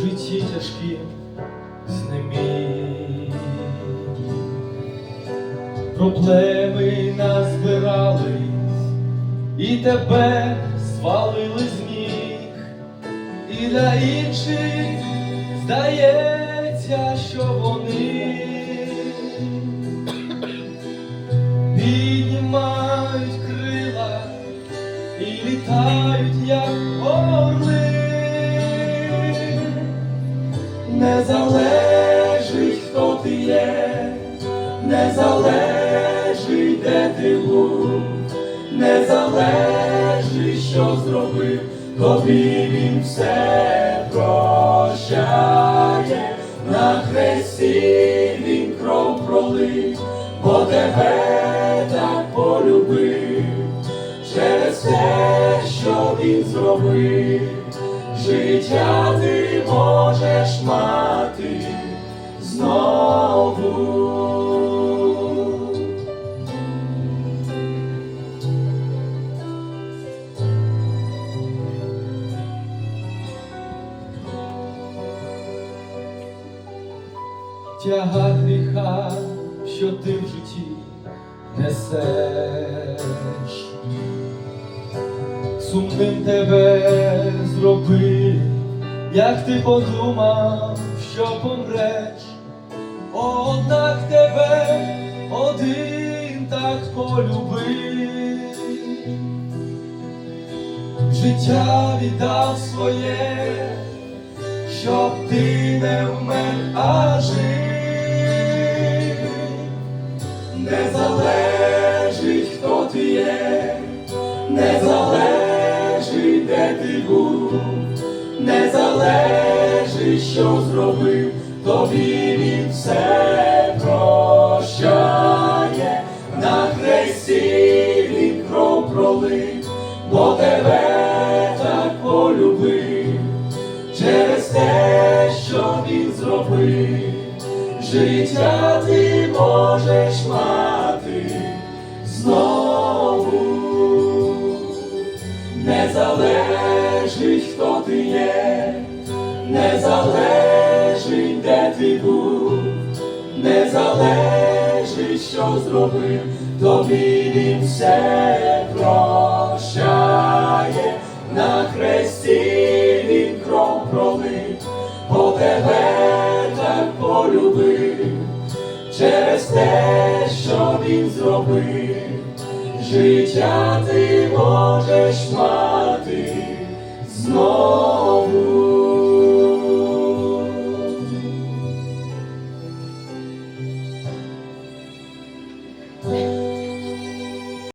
житті тяжкі знемій. Проблеми назбирались і тебе звалили з ніг, і для інших здається, що вони піднімають крила і літають, як орли. Не залежить, хто ти є, не залежить, де ти був, не залежить, що зробив, тобі він все прощає, на хресті він кров пролив, бо тебе так полюбив, через те, що він зробив, життя ти можеш мати Тяга гріха, що ти в житті несеш, сумним тебе зробив, як ти подумав, що помреш, однак тебе один так полюбив, життя віддав своє, щоб ти не вмер, а жив. Не залежить, де ти був, не залежить, що зробив, тобі він все прощає, на хресті він кров пролив, бо тебе так полюбив, через те, що він зробив життя ти можеш мати залежить, де ти був, не залежить, що зробив, тобі він все прощає, на хресті він кров пролив, бо тебе так полюбив, через те, що він зробив, життя ти можеш.